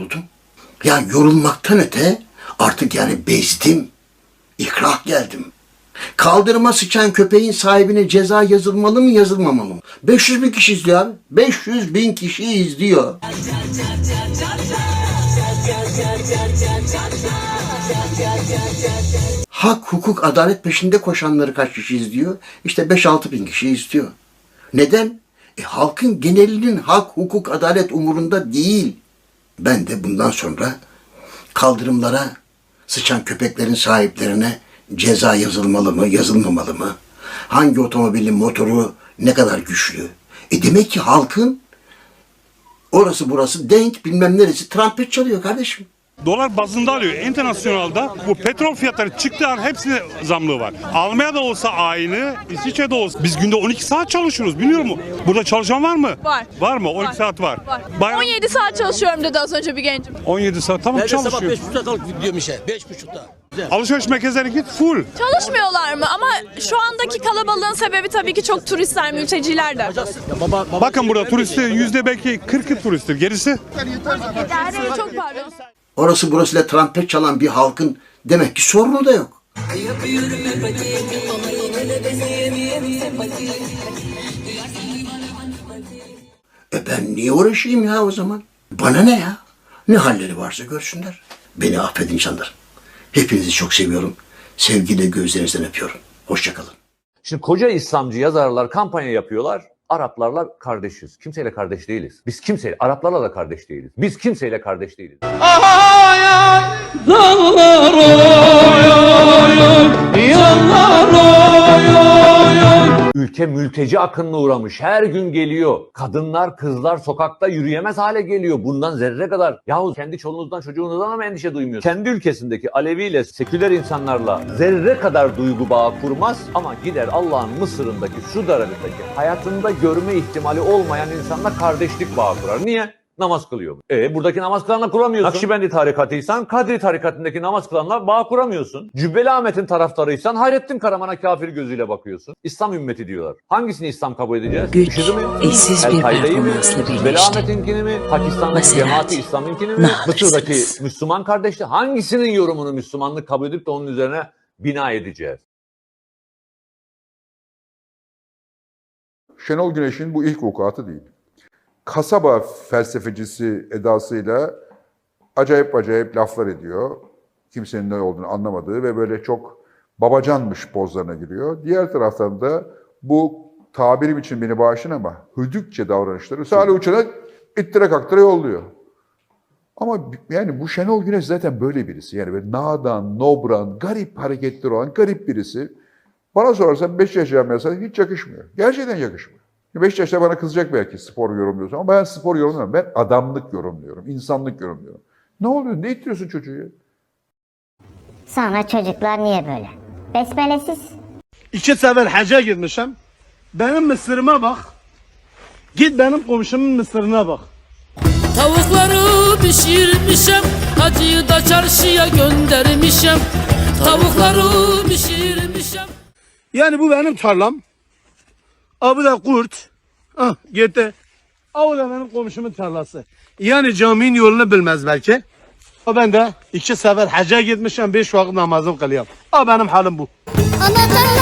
yoruldum. Ya yorulmaktan öte artık yani bezdim. İkrah geldim. Kaldırıma sıçan köpeğin sahibine ceza yazılmalı mı yazılmamalı mı? 500 bin kişi izliyor abi. 500 bin kişi izliyor. Hak, hukuk, adalet peşinde koşanları kaç kişi izliyor? İşte 5-6 bin kişi izliyor. Neden? E, halkın genelinin hak, hukuk, adalet umurunda değil. Ben de bundan sonra kaldırımlara sıçan köpeklerin sahiplerine ceza yazılmalı mı, yazılmamalı mı? Hangi otomobilin motoru ne kadar güçlü? E demek ki halkın orası burası denk bilmem neresi trompet çalıyor kardeşim. Dolar bazında alıyor. Internasyonalda bu petrol fiyatları çıktığı an hepsine zamlığı var. Almanya'da olsa aynı, İsviçre'de olsa. Biz günde 12 saat çalışıyoruz biliyor musun? Burada çalışan var mı? Var. Var mı? 12 Var. saat var. Var. Bayram- 17 saat çalışıyorum dedi az önce bir gencim. 17 saat tamam Ben de sabah çalışıyor. 5.30'da kalkıp gidiyorum işe. 5.30'da. Güzel. Alışveriş merkezlerine git full. Çalışmıyorlar mı? Ama şu andaki kalabalığın sebebi tabii ki çok turistler, mülteciler de. Ya baba, baba Bakın burada turisti yüzde belki 40'ı turisttir. Gerisi Çok pardon. Orası burasıyla trompet çalan bir halkın demek ki sorunu da yok. E ben niye uğraşayım ya o zaman? Bana ne ya? Ne halleri varsa görsünler. Beni affedin canlar. Hepinizi çok seviyorum. Sevgiyle gözlerinizden öpüyorum. Hoşçakalın. Şimdi koca İslamcı yazarlar kampanya yapıyorlar. Araplarla kardeşiz. Kimseyle kardeş değiliz. Biz kimseyle, Araplarla da kardeş değiliz. Biz kimseyle kardeş değiliz. Ülke mülteci akınına uğramış. Her gün geliyor. Kadınlar, kızlar sokakta yürüyemez hale geliyor. Bundan zerre kadar. Yahu kendi çoluğunuzdan, çocuğunuzdan mı endişe duymuyor? Kendi ülkesindeki Aleviyle, seküler insanlarla zerre kadar duygu bağı kurmaz ama gider Allah'ın Mısır'ındaki, şu darabındaki hayatında görme ihtimali olmayan insanla kardeşlik bağı kurar. Niye? Namaz kılıyor. E buradaki namaz kılanla kuramıyorsun. Nakşibendi tarikatıysan Kadri tarikatındaki namaz kılanla bağ kuramıyorsun. Cübbeli Ahmet'in taraftarıysan Hayrettin Karaman'a kafir gözüyle bakıyorsun. İslam ümmeti diyorlar. Hangisini İslam kabul edeceğiz? Güç, IŞİD'i mi? eşsiz bir El-Kaide'yi mi? performansla Cübbeli birleşti. Ahmet'inkini mi? Pakistan'daki Mesela Cemaati İslam'ınkini mi? Mısır'daki Müslüman kardeşler hangisinin yorumunu Müslümanlık kabul edip de onun üzerine bina edeceğiz? Şenol Güneş'in bu ilk vukuatı değil. Kasaba felsefecisi edasıyla acayip acayip laflar ediyor. Kimsenin ne olduğunu anlamadığı ve böyle çok babacanmış pozlarına giriyor. Diğer taraftan da bu tabirim için beni bağışlayın ama hüdükçe davranışları Salih Uçan'a ittire kaktıra yolluyor. Ama yani bu Şenol Güneş zaten böyle birisi. Yani böyle nadan, nobran, garip hareketleri olan garip birisi. Bana sorarsan Beşiktaş camiasına hiç yakışmıyor. Gerçekten yakışmıyor. Beşiktaş'ta bana kızacak belki spor yorumluyorsun ama ben spor yorumlamıyorum. Ben adamlık yorumluyorum, insanlık yorumluyorum. Ne oluyor? Ne ittiriyorsun çocuğu? Sonra çocuklar niye böyle? Besmelesiz. İki sefer hacca gitmişim. Benim mısırıma bak. Git benim komşumun mısırına bak. Tavukları pişirmişem Hacıyı da çarşıya göndermişem Tavukları pişirmişem Yani bu benim tarlam. Abi da kurt. Ah gitti. Abi da benim komşumun tarlası. Yani caminin yolunu bilmez belki. Ha ben de iki sefer hacca gitmişim. Beş vakit namazım kılıyorum. Ha benim halim bu. Pencerede,